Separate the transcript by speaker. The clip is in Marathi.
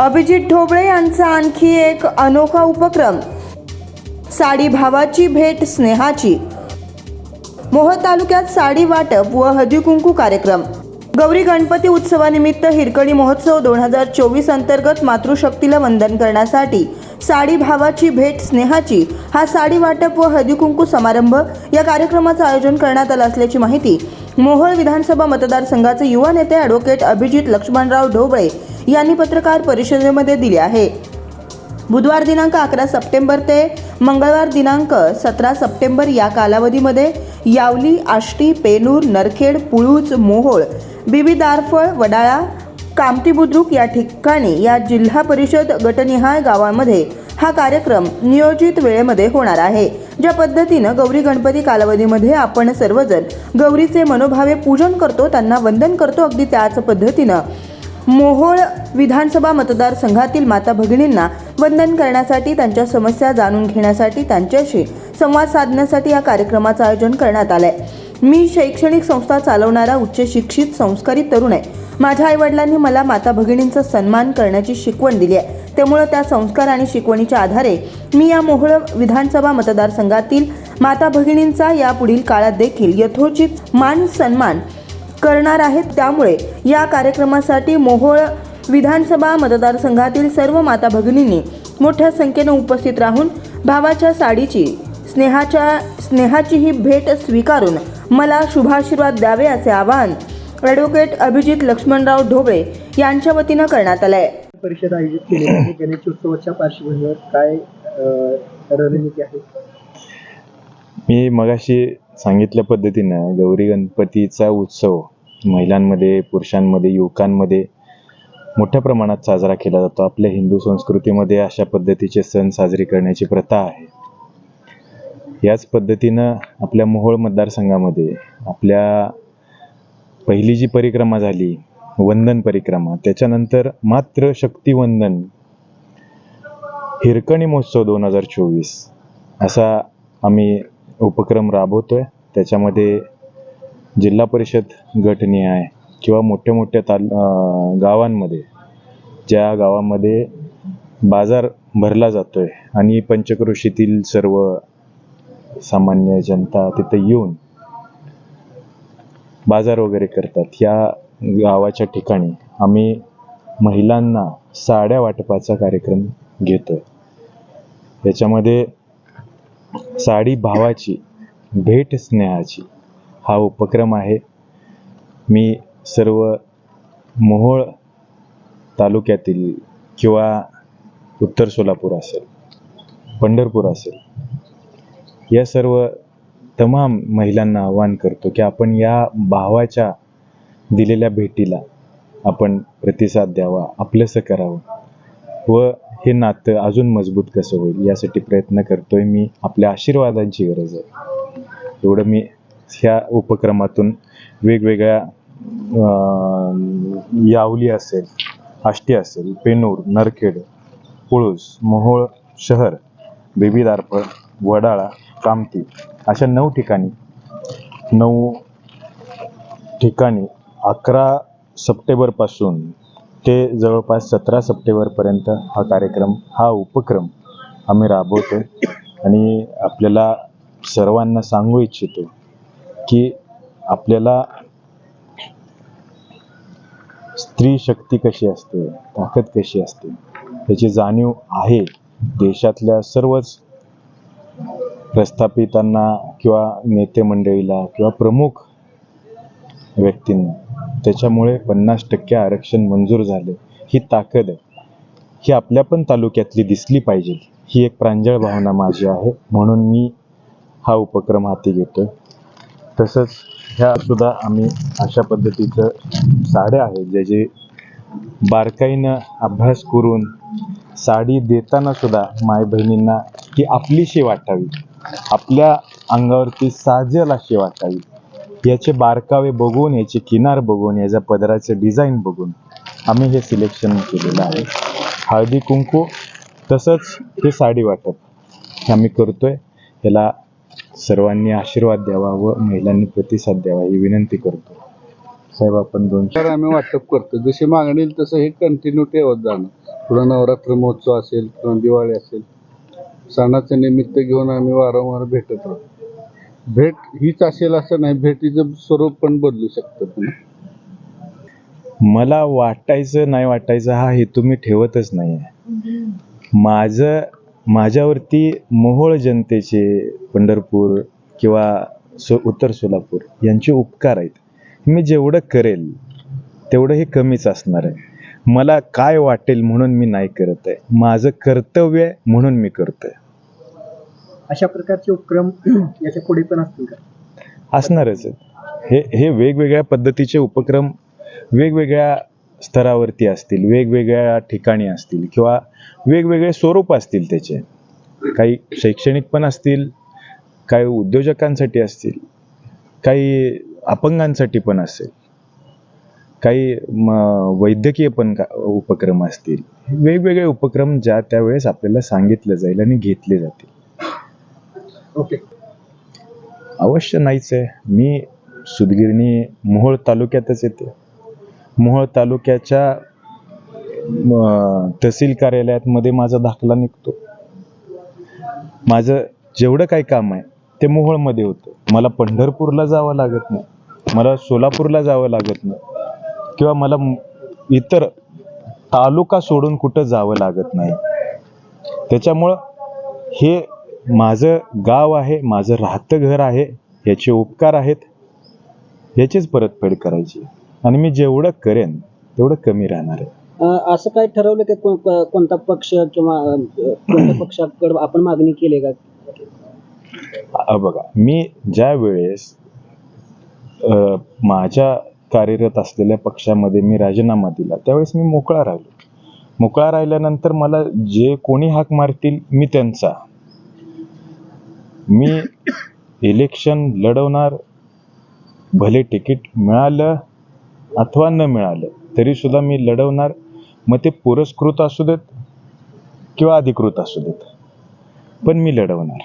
Speaker 1: अभिजित ढोबळे यांचा आणखी एक अनोखा उपक्रम. साडी भावाची भेट स्नेहाची. मोह तालुक्यात साडी वाटप व हळदी कुंकू कार्यक्रम. गौरी गणपती उत्सवानिमित्त हिरकणी महोत्सव दोन हजार चोवीस अंतर्गत मातृशक्तीला वंदन करण्यासाठी साडी भावाची भेट स्नेहाची हा साडी वाटप व हळदी कुंकू समारंभ या कार्यक्रमाचं आयोजन करण्यात आलं असल्याची माहिती मोहोळ विधानसभा मतदारसंघाचे युवा नेते ॲडव्होकेट अभिजित लक्ष्मणराव ढोबळे यांनी पत्रकार परिषदेमध्ये दिली आहे. बुधवार दिनांक अकरा सप्टेंबर ते मंगळवार दिनांक सतरा सप्टेंबर या कालावधीमध्ये यावली आष्टी पेनूर नरखेड पुळूज मोहोळ बिबी दारफळ वडाळा कामती बुद्रुक या ठिकाणी या जिल्हा परिषद गटनिहाय गावांमध्ये हा कार्यक्रम नियोजित वेळेमध्ये होणार आहे. ज्या पद्धतीनं गौरी गणपती कालावधीमध्ये आपण सर्वजण गौरीचे मनोभावे पूजन करतो त्यांना वंदन करतो अगदी त्याच पद्धतीनं मोहोळ विधानसभा मतदारसंघातील माता भगिनींना वंदन करण्यासाठी त्यांच्या समस्या जाणून घेण्यासाठी त्यांच्याशी संवाद साधण्यासाठी या कार्यक्रमाचं आयोजन करण्यात आलंय. मी शैक्षणिक संस्था चालवणारा उच्च शिक्षित संस्कारित तरुण आहे. माझ्या आईवडिलांनी मला माता भगिनींचा सन्मान करण्याची शिकवण दिली आहे. त्यामुळं त्या संस्कार आणि शिकवणीच्या आधारे मी या मोहोळ विधानसभा मतदारसंघातील माता भगिनींचा यापुढील काळात देखील यथोचित मान सन्मान करणार आहेत. त्यामुळे या कार्यक्रमासाठी मोहोळ विधानसभा मतदारसंघातील सर्व माता भगिनींनी मोठ्या संख्येनं उपस्थित राहून भावाच्या साडीची स्नेहाच्या स्नेहाची ही भेट स्वीकारून मला शुभाशीर्वाद द्यावे असे आवाहन ॲडव्होकेट अभिजित लक्ष्मणराव ढोबळे यांच्या वतीनं करण्यात आलं आहे
Speaker 2: परिषद आयोजित केली आहे. गणेशोत्सवाच्या पार्श्वभूमीवर काय रणनीती आहे?
Speaker 3: मी मगाशी सांगितल्या पद्धतीनं गौरी गणपतीचा उत्सव महिलांमध्ये पुरुषांमध्ये युवकांमध्ये मोठ्या प्रमाणात साजरा केला जातो. आपल्या हिंदू संस्कृतीमध्ये अशा पद्धतीचे सण साजरे करण्याची प्रथा आहे. याच पद्धतीनं आपल्या मोहोळ मतदारसंघामध्ये आपल्या पहिली जी परिक्रमा झाली वंदन परिक्रमा त्याच्यानंतर मात्र शक्तिवंदन हिरकणी महोत्सव दोन हजार चोवीस असा आम्ही उपक्रम राबवतोय. त्याच्यामध्ये जिल्हा परिषद गटनिहाय किंवा मोठ्या मोठ्या ताल गावांमध्ये ज्या गावामध्ये बाजार भरला जातो आहे आणि पंचक्रोशीतील सर्व सामान्य जनता तिथं येऊन बाजार वगैरे करतात. या गावाच्या ठिकाणी आम्ही महिलांना साड्या वाटपाचा कार्यक्रम घेतोय. याच्यामध्ये साडी भावाची भेट स्नेहाची. हा उपक्रम आहे. मी सर्व मोहोळ तालुक्यातील किंवा उत्तर सोलापूर असेल पंढरपूर असेल या सर्व तमाम महिलांना आवाहन करतो की आपण या भावाच्या दिलेल्या भेटीला आपण प्रतिसाद द्यावा आपलंसं करावं व हे नातं अजून मजबूत कसं होईल यासाठी प्रयत्न करतोय मी. आपल्या आशीर्वादांची गरज आहे. एवढं मी ह्या उपक्रमातून वेगवेगळ्या यावली असेल आष्टी असेल पेनूर नरखेड पुळूस मोहोळ शहर बिबीदारफळ वडाळा कामती अशा नऊ ठिकाणी नऊ ठिकाणी अकरा सप्टेंबरपासून ते जवळपास सतरा सप्टेंबरपर्यंत हा कार्यक्रम हा उपक्रम आम्ही राबवतो आणि आपल्याला सर्वांना सांगू इच्छितो की आपल्याला स्त्री शक्ती कशी असते ताकद कशी असते याची जाणीव आहे. देशातल्या सर्वच प्रस्थापितांना किंवा नेते मंडळीला किंवा प्रमुख व्यक्तींना त्याच्यामुळे पन्नास टक्के आरक्षण मंजूर झाले ही ताकद आहे. ही आपल्या पण तालुक्यातली दिसली पाहिजे. ही एक प्रांजळ भावना माझी आहे. म्हणून मी हा उपक्रम हाती घेतो तसंच ह्या सुद्धा आम्ही अशा पद्धतीचं साड्या आहेत ज्याचे बारकाईनं अभ्यास करून साडी देताना सुद्धा माय बहिणींना ती आपलीशी वाटावी आपल्या अंगावरती साजेल अशी वाटावी याचे बारकावे बघून याचे किनार बघून याच्या पदराचे डिझाईन बघून आम्ही हे सिलेक्शन केलेलं आहे. हळदी कुंकू तसंच हे साडी वाटप हे आम्ही करतोय. याला सर्वांनी आशीर्वाद द्यावा व महिलांनी प्रतिसाद द्यावा ही विनंती करतो. साहेब आपण दोन
Speaker 4: तर आम्ही वाटप करतो. जशी मागणी येईल तसं हे कंटिन्यू ठेवत जाणं. पुढं नवरात्र महोत्सव असेल किंवा दिवाळी असेल सणाचं निमित्त घेऊन आम्ही वारंवार भेटत राहतो भेट हीच असेल असं नाही भेटीचं स्वरूप पण बदलू शकतं पुन्हा
Speaker 3: मला वाटायचं नाही वाटायचं हा हेतू मी ठेवतच नाही आहे माझं माझ्यावरती मोहोळ जनतेचे पंढरपूर किंवा सो उत्तर सोलापूर यांचे उपकार आहेत. मी जेवढं करेल तेवढं हे कमीच असणार आहे. मला काय वाटेल म्हणून मी नाही करत आहे. माझं कर्तव्य आहे म्हणून मी करतोय
Speaker 2: अशा प्रकारचे उपक्रम याच्यापुढे पण असतील का?
Speaker 3: असणारच. हे हे वेगवेगळ्या पद्धतीचे उपक्रम वेगवेगळ्या स्तरावरती असतील वेगवेगळ्या ठिकाणी असतील किंवा वेगवेगळे स्वरूप असतील त्याचे. काही शैक्षणिक पण असतील काही उद्योजकांसाठी असतील काही अपंगांसाठी पण असेल काही म वैद्यकीय पण का उपक्रम असतील. वेगवेगळे उपक्रम ज्या त्यावेळेस आपल्याला सांगितलं जाईल आणि घेतले जातील.
Speaker 2: ओके.
Speaker 3: अवश्य नाहीच आहे. मी सुदगिरणी मोहोळ तालुक्यातच येते. मोहोळ तालुक्याच्या तहसील कार्यालयात मध्ये माझा दाखला निघतो. माझं जेवढं काही काम आहे ते मोहोळमध्ये होतं. मला पंढरपूरला जावं लागत नाही. मला सोलापूरला जावं लागत नाही. किंवा मला इतर तालुका सोडून कुठं जावं लागत नाही. त्याच्यामुळं हे माझं गाव आहे माझं राहतं घर आहे याचे उपकार आहेत याचीच परतफेड करायची. आणि मी जेवढं करेन तेवढं कमी राहणार आहे.
Speaker 5: असं काय ठरवलं की को- को- कोणता पक्ष किंवा कोणत्या पक्षाकडे आपण मागणी केली का?
Speaker 3: अ, बघा मी ज्या वेळेस अ, माझ्या कार्यरत असलेल्या पक्षामध्ये मी राजीनामा दिला त्यावेळेस मी मोकळा राहिलो. मोकळा राहिल्यानंतर मला जे कोणी हाक मारतील मी त्यांचा. मी इलेक्शन लढवणार भले तिकीट मिळालं अथवा न मिळालं तरी सुद्धा मी लढवणार. मग ते पुरस्कृत असू देत किंवा अधिकृत असू देत पण मी लढवणार.